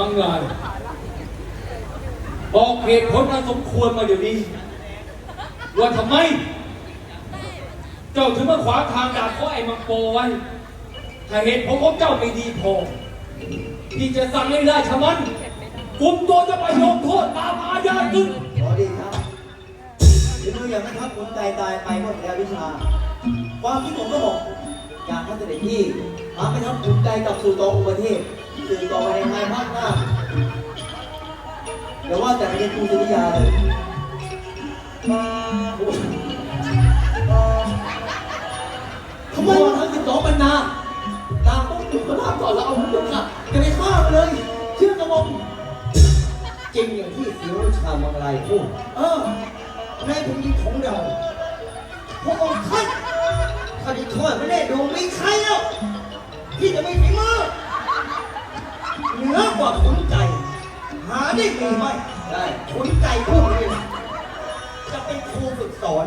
มังงานบอกเหตุผลอันสมควรมาเดี๋ยวนี้ ว่าทำไม เจ้าถึงมาขวางทางดาบขอไอ้มังโปไว้ถ้าเหตุผลของเจ้าไม่ดีพอที่จะสั่งให้ราชมันกุมตัวจะไปลงโทษตามอาญาตึงขอดีครับหรือดูอย่างนั้ครับผมใจตายไปหมดแล้ววิชา ความคิดผมก็บอกอยากให้เสด็จพี่มาไปทำภูมิใจกับสู่ตองอุปเทศ สื่อต่อไปในภายภาคหน้าเดี๋ยวว่าแต่เรียนครูสุริยาเลยขโมยมาทั้งสิบสองบรรณาตามพวกหนูก็รับก่อนแล้วเอาหุ่นค่ะจะไปฆ่ามันเลย เชื่อกระบอกจริงอย่างที่ศิวชามังลายพูดเออในแผ่นดินของเราพระองค์ท่านถ้าด้ทอดไม่ได้ดูไม่ใครแล้วที่จะไม่ฝีมือ ได้มีไหมได้ขุนไก่พวกนี้จะเป็นครูฝึกสอน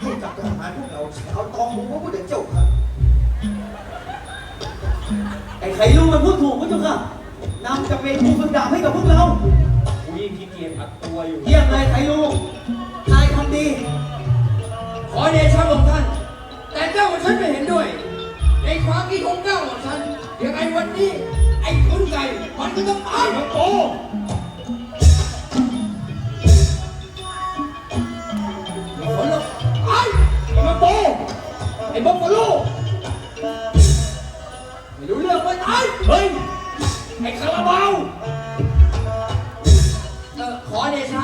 ให้กับทหารพวกเราชาวตองหมูพระพุทธเจ้าครับไอ้ใครรู้มันพูดถูกพระเจ้าค่ะนำจะเป็นครูฝึกดาบให้กับพวกเรากูยิ่งขี้เกียจอัดตัวอยู่เยี่ยมเลยใครรู้นายทำดี ขอเดชะของท่าน แต่เจ้าของฉันไม่เห็นด้วย ในความคิดของเจ้าของฉันยังไงวันนี้ ไอ้ขุนไก่มันก็ต้องตายมังโปขนลุกไอ้ไอ้มังโปไอ้บัฟฟาโลไม่รู้เรื่องเลยไอ้เฮ้ยไอ้คาราบาวเออขอเดชะ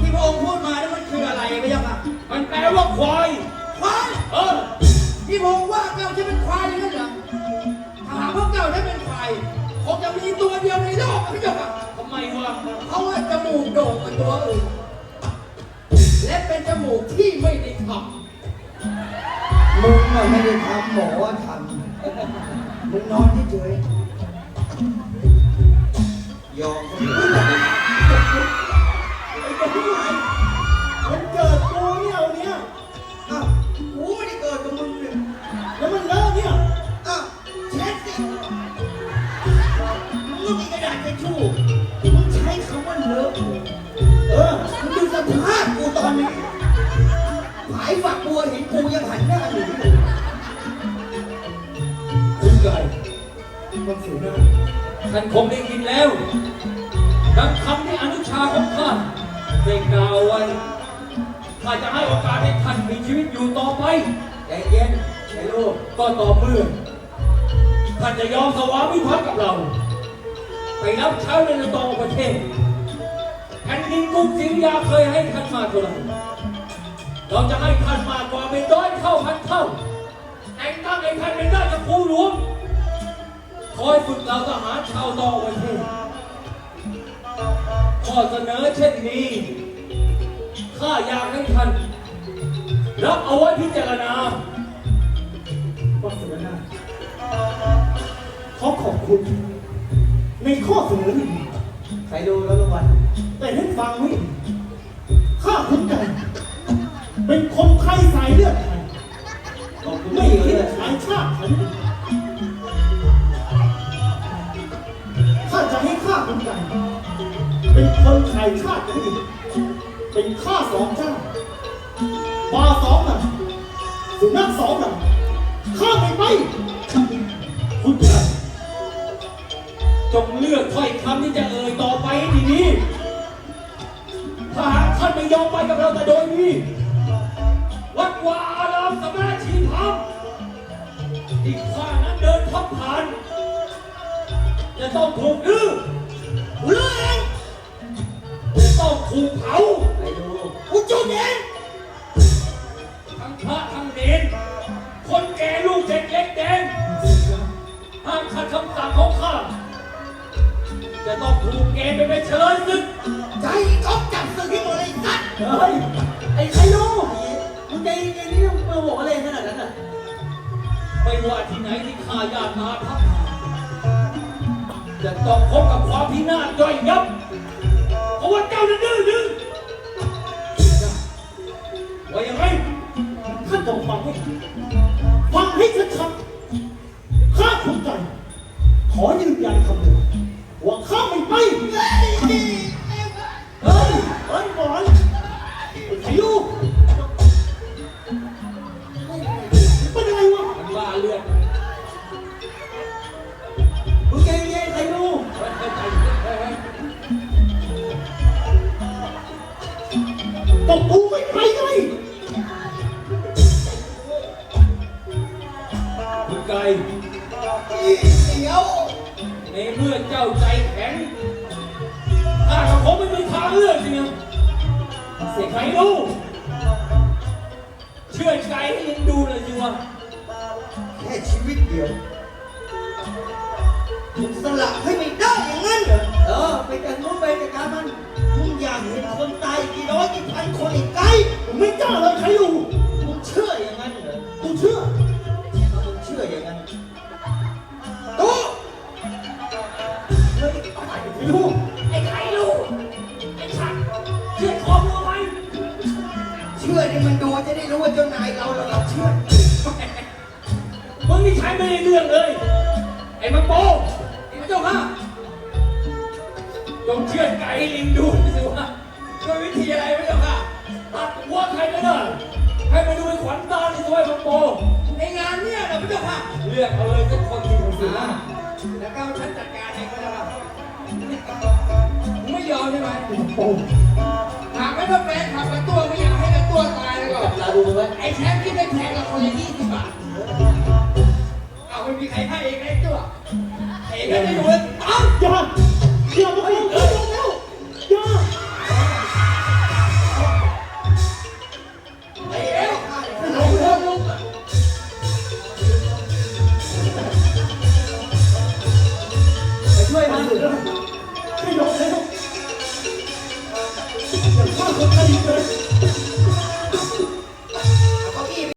ที่พระองค์พูดมานั้นมันคืออะไรไม่ยังอะมันแปลว่าควายควายเออที่พระองค์ว่าเจ้าจะเป็น พวกเจ้าได้เป็นควายคงจะมีตัวเดียวในโลกไม่ยังอะทำไมวะเพราะว่าจมูกโด่งกว่าตัวอื่น และเป็นจมูกที่ไม่ได้ทำมึงน่ะไม่ได้ทำหมอทำมึงนอนเฉยๆยอม สียหน้าท่านคงได้ยินแล้วดังคำที่อนุชาของข้าได้กล่าวไว้ถ้าจะให้โอกาสให้ท่านมีชีวิตอยู่ต่อไปใจเย็นไอ้ลูกก็ต่อเมื่อท่านจะยอมสวามิภักดิ์กับเรา ไปรับใช้ในระตองประเทศแผ่นดินกรุงศรีอยุธยาเคยให้ท่านมาเท่าไหร่เราจะให้ท่านมากกว่าเป็นร้อยเท่าพันเท่าแต่งตั้งให้ท่านเป็นราชครูหลวง คอยฝึกเราทหารชาวตองประเทศข้อเสนอเช่นนี้ ข้าอยากให้ท่านรับเอาไว้พิจารณาว่าเสียหน้าขอขอบคุณ ในข้อเสนอที่ดีใครดูแล้วรางวัลแต่ให้ฟังไว้ข้าคุณใจเป็นคนไทยสายเลือดไทยไม่พี่คิดเลยขายชาติฉัน คนไทยชาตินี้เป็นข้าสองเจ้าบาสองหนังสุนัขสองหนังข้าไม่ไปคุณชาจงเลือกถ้อยคำที่จะเอ่ยต่อไปให้ดีๆถ้าหากท่านไม่ยอมไปกับเราแต่โดยนี้ วัดวาอารามสมณชีพามที่ข้านั้นเดินทับผ่าน จะต้องถูกดื้อ ถูกเผาใครดูกูจุดเองทั้งพระทั้งเนรคนแก่ลูกเด็กเล็กแดงห้ามขัดคำสั่งของข้าจะต้องถูกเกณฑ์ไปเป็นเฉลยศึกใจก๊อฟจับสึกให้หมดเลยสัตว์เฮ้ยไอ้ใครรู้มึงใจเย็นนี่มึงมาบอกอะไรขนาดนั้นอะไม่ว่าที่ไหนที่ข้าญาติมาพักจะต้องพบกับความพินาศย่อยยับเพราะ ว่าเจ้านั้นดื้อดึงว่ายังไงข้านจงฟังให้ฟังให้ชัดๆ ก็กูไม่ไปไงคุณไก่เดี๋ยวในเมื่อเจ้าใจแข็งข้าก็คงไม่มีทางเลือกจริงนะเสียใครดูเชื่อใจให้ยังดูเลยจิวะแค่ชีวิตเดียวมึงสละให้ไม่ได้อย่างนั้นเหรอ เอาไปไม่รู้ไอ้ใครดูไอ้ฉันเชื่อคอมัวไหมเชื่อนี่มันดูจะได้รู้ว่าเจ้านายเราเราเชื่อมึงนี่ใช้ไม่ได้เรื่องเลย ไอ้มังโปไอ้พระเจ้าค่ะจงเชื่อใจให้ลิงดูสิวะด้วยวิธีอะไรพระเจ้าค่ะตัดหัวใครก็ได้ให้มาดูเป็นขวัญตาในตัวไอ้มังโปในงานเนี่ยนะพระเจ้าค่ะเลือกเอาเลยสักคนที่มึงสิอ่าแล้วก็ฉันจัดการ ยอมใช่ไหมโอ้หากไม่ต้องแฟนขับกับตัวไม่อยากให้กับตัวตายแล้วก็เราดูมันไว้ไอ้แชมป์ที่ได้แทงกับคนละยี่สิบบาทเอาไม่มีใครให้เองไอ้ตัวเองก็จะอยู่เลยเอ้าอย่าอย่ามา